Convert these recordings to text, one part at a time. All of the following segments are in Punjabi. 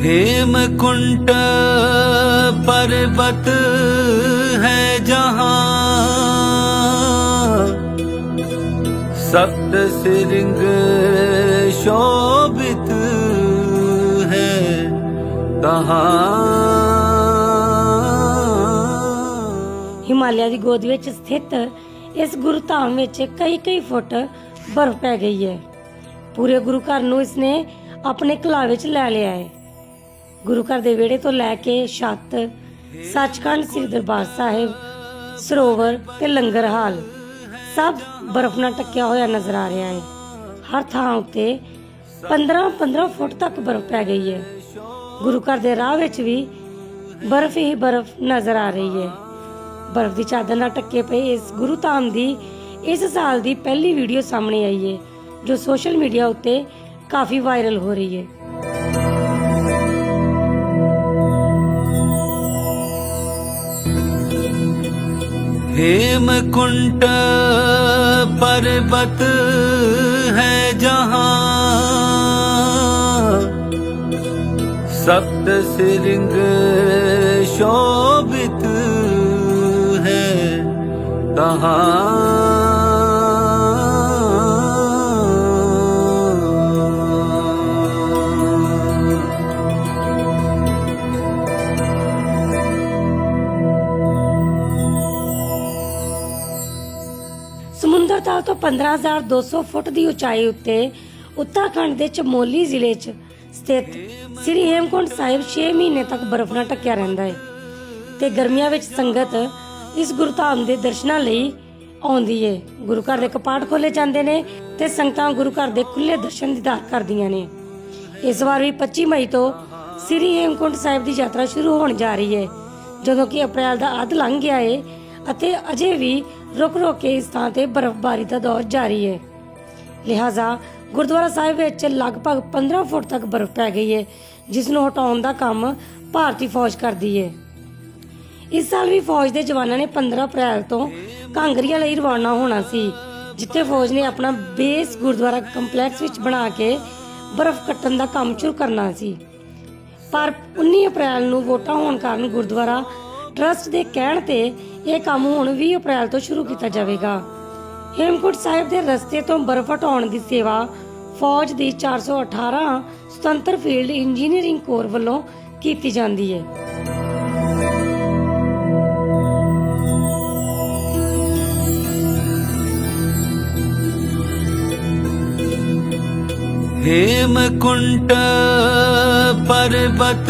हेमकुंट पर्वत है जहाँ सप्त सिरिंग शोभित है तहाँ ਹਿਮਾਲਿਆ ਦੀ ਗੋਦ ਵਿੱਚ ਸਥਿਤ ਇਸ ਗੁਰੂ ਧਾਮ ਵਿੱਚ ਕਈ ਕਈ ਫੁੱਟ ਬਰਫ਼ ਪੈ ਗਈ ਹੈ ਪੂਰੇ ਗੁਰੂ ਘਰ ਨੂੰ ਇਸਨੇ ਆਪਣੇ ਕਲਾ ਵਿੱਚ ਲੈ ਲਿਆ ਹੈ ਗੁਰੂ ਘਰ ਦੇ ਵਿਹੜੇ ਤੋਂ ਲੈ ਕੇ ਛੱਤ, ਸੱਚਖੰਡ ਸ੍ਰੀ ਦਰਬਾਰ ਸਾਹਿਬ, ਸਰੋਵਰ ਤੇ ਲੰਗਰ ਹਾਲ, ਸਭ ਬਰਫ਼ ਨਾਲ ਟੱਕਿਆ ਹੋਇਆ ਨਜ਼ਰ ਆ ਰਿਹਾ ਹੈ ਹਰ ਥਾਂ ਉੱਤੇ 15-15 ਫੁੱਟ ਤੱਕ ਬਰਫ਼ ਪੈ ਗਈ ਹੈ ਗੁਰੂ ਘਰ ਦੇ ਰਾਹ ਵਿੱਚ ਵੀ ਬਰਫ਼ ਹੀ ਬਰਫ਼ ਨਜ਼ਰ ਆ ਰਹੀ ਹੈ ਬਰਫ਼ ਦੀ ਚਾਦਰ ਨਾਲ ਟੱਕੇ ਪਏ ਇਸ ਗੁਰੂ ਧਾਮ ਦੀ, ਇਸ ਸਾਲ ਦੀ ਪਹਿਲੀ ਵੀਡੀਓ ਸਾਹਮਣੇ ਆਈ ਹੈ ਜੋ ਸੋਸ਼ਲ ਮੀਡੀਆ ਉੱਤੇ ਕਾਫੀ ਵਾਇਰਲ ਹੋ ਰਹੀ ਹੈ हेमकुंट पर्वत है जहाँ सप्त सिरिंग शोभित है तहाँ ਸਮੁੰਦਰ ਤਲ ਤੋਂ 15200 ਫੁੱਟ ਦੀ ਉਚਾਈ ਉੱਤੇ ਉੱਤਰਾਖੰਡ ਦੇ ਚਮੋਲੀ ਜ਼ਿਲ੍ਹੇ 'ਚ ਸਥਿਤ ਸ੍ਰੀ ਹੇਮਕੁੰਟ ਸਾਹਿਬ 6 ਮਹੀਨੇ ਤੱਕ ਬਰਫ਼ ਨਾਲ ਢੱਕਿਆ ਰਹਿੰਦਾ ਹੈ ਤੇ ਗਰਮੀਆਂ ਵਿੱਚ ਸੰਗਤ ਇਸ ਗੁਰਧਾਮ ਦੇ ਦਰਸ਼ਨਾਂ ਲਈ ਆਉਂਦੀ ਹੈ। ਗੁਰੂ ਘਰ ਦੇ ਕਪਾਟ ਖੋਲੇ ਜਾਂਦੇ ਨੇ ਤੇ ਸੰਗਤਾਂ ਗੁਰੂ ਘਰ ਦੇ ਖੁੱਲੇ ਦਰਸ਼ਨ ਦੀਦਾਰ ਕਰਦੀਆਂ ਨੇ। ਇਸ ਵਾਰ ਵੀ 25 ਮਈ ਤੋਂ ਸ੍ਰੀ ਹੇਮਕੁੰਟ ਸਾਹਿਬ ਦੀ ਯਾਤਰਾ ਸ਼ੁਰੂ ਹੋਣ ਜਾ ਰਹੀ ਹੈ। ਜਦੋਂ ਕਿ ਅਪ੍ਰੈਲ ਦਾ ਅੱਧ ਲੰਘ ਗਿਆ ਹੈ ਅਤੇ ਅਜੇ ਵੀ ਰੁਕ ਰੁਕ ਕੇ ਇਸ ਥਾਂ ਤੇ ਬਰਫ਼ਬਾਰੀ ਦਾ ਦੌਰ ਜਾਰੀ ਹੈ। ਲਿਹਾਜ਼ਾ ਗੁਰਦੁਆਰਾ ਸਾਹਿਬ ਵਿੱਚ ਲਗਭਗ 15 ਫੁੱਟ ਤੱਕ ਬਰਫ਼ ਪੈ ਗਈ ਹੈ, ਜਿਸ ਨੂੰ ਹਟਾਉਣ ਦਾ ਕੰਮ ਭਾਰਤੀ ਫੌਜ ਕਰਦੀ ਹੈ। ਇਸ ਸਾਲ ਵੀ ਫੌਜ ਦੇ ਜਵਾਨਾਂ ਨੇ 15 ਅਪ੍ਰੈਲ ਤੋਂ ਕਾਂਗਰੀਆਂ ਲਈ ਰਵਾਨਾ ਹੋਣਾ ਸੀ, ਜਿੱਥੇ ਫੌਜ ਨੇ ਆਪਣਾ ਬੇਸ ਗੁਰਦੁਆਰਾ ਕੰਪਲੈਕਸ ਵਿੱਚ ਬਣਾ ਕੇ ਬਰਫ਼ ਕੱਟਣ ਦਾ ਕੰਮ ਸ਼ੁਰੂ ਕਰਨਾ ਸੀ। ਪਰ 19 ਅਪ੍ਰੈਲ ਨੂੰ ਵੋਟਾਂ ਹੋਣ ਕਾਰਨ ਗੁਰਦੁਆਰਾ ਟਰਸਟ ਦੇ ਕਹਿਣ ਤੇ ਇਹ ਕੰਮ ਹੁਣ 20 ਅਪ੍ਰੈਲ ਤੋਂ ਸ਼ੁਰੂ ਕੀਤਾ ਜਾਵੇਗਾ। ਹੇਮਕੁੰਟ ਸਾਹਿਬ ਦੇ ਰਸਤੇ ਤੋਂ ਬਰਫ਼ ਹਟਾਉਣ ਦੀ ਸੇਵਾ ਫੌਜ ਦੀ 418 ਸੁਤੰਤਰ ਫੀਲਡ ਇੰਜੀਨੀਅਰਿੰਗ ਕੋਰ ਵੱਲੋਂ ਕੀਤੀ ਜਾਂਦੀ ਹੈ। ਹੇਮਕੁੰਟ ਪਰਬਤ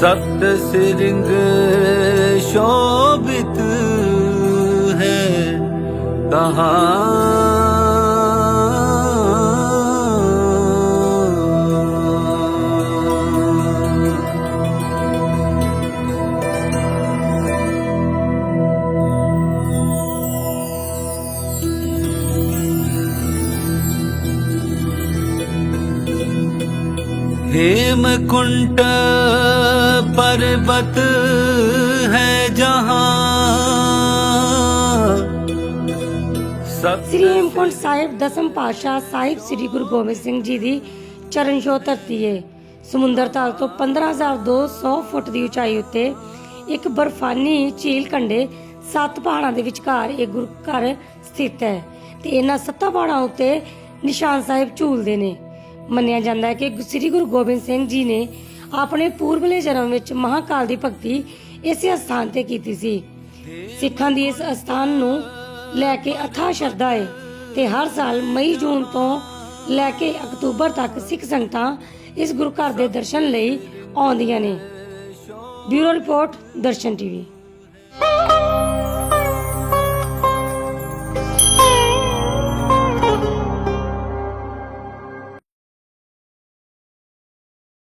ਸਤ ਸਿਰੰਗ ਸ਼ੋਭਿਤ ਹੈ ਤਹਾਂ हेमकुंट पर्वत है जहाँ सब ਸ੍ਰੀ ਹੇਮਕੁੰਟ ਸਾਹਿਬ ਦਸਮ ਪਾਤਸ਼ਾਹ ਸਾਹਿਬ ਸ੍ਰੀ ਗੁਰੂ ਗੋਬਿੰਦ ਸਿੰਘ ਜੀ ਦੀ ਚਰਨ ਛੋਹ ਧਰਤੀ ਹੈ ਸਮੁੰਦਰ ਤਲ ਤੋਂ 15200 ਫੁੱਟ ਦੀ ਉਚਾਈ ਉੱਤੇ ਇੱਕ ਬਰਫਾਨੀ ਝੀਲ ਕੰਢੇ ਸੱਤ ਪਹਾੜਾਂ ਦੇ ਵਿਚਕਾਰ ਇਹ ਗੁਰੂ ਘਰ ਸਥਿਤ ਹੈ ਤੇ ਇਹਨਾਂ ਸੱਤਾਂ ਪਹਾੜਾਂ ਉੱਤੇ ਨਿਸ਼ਾਨ ਸਾਹਿਬ ਝੂਲਦੇ ਨੇ ਮੰਨਿਆ ਜਾਂਦਾ ਹੈ ਕਿ ਸ੍ਰੀ ਗੁਰੂ ਗੋਬਿੰਦ ਸਿੰਘ ਜੀ ਨੇ ਆਪਣੇ ਪੂਰਬਲੇ ਜਨਮ ਵਿੱਚ ਮਹਾਕਾਲ ਦੀ ਭਗਤੀ ਇਸੇ ਸਥਾਨ ਤੇ ਕੀਤੀ ਸੀ। ਸਿੱਖਾਂ ਦੀ ਇਸ ਅਸਥਾਨ ਨੂੰ ਲੈ ਕੇ ਅਥਾ ਸ਼ਰਧਾ ਹੈ ਤੇ ਹਰ ਸਾਲ ਮਈ, ਜੂਨ ਤੋਂ ਲੈ ਕੇ ਅਕਤੂਬਰ ਤੱਕ ਸਿੱਖ ਸੰਗਤਾਂ ਇਸ ਗੁਰੂ ਘਰ ਦੇ ਦਰਸ਼ਨ ਲਈ ਆਉਂਦੀਆਂ ਨੇ। Bureau report, Darshan TV.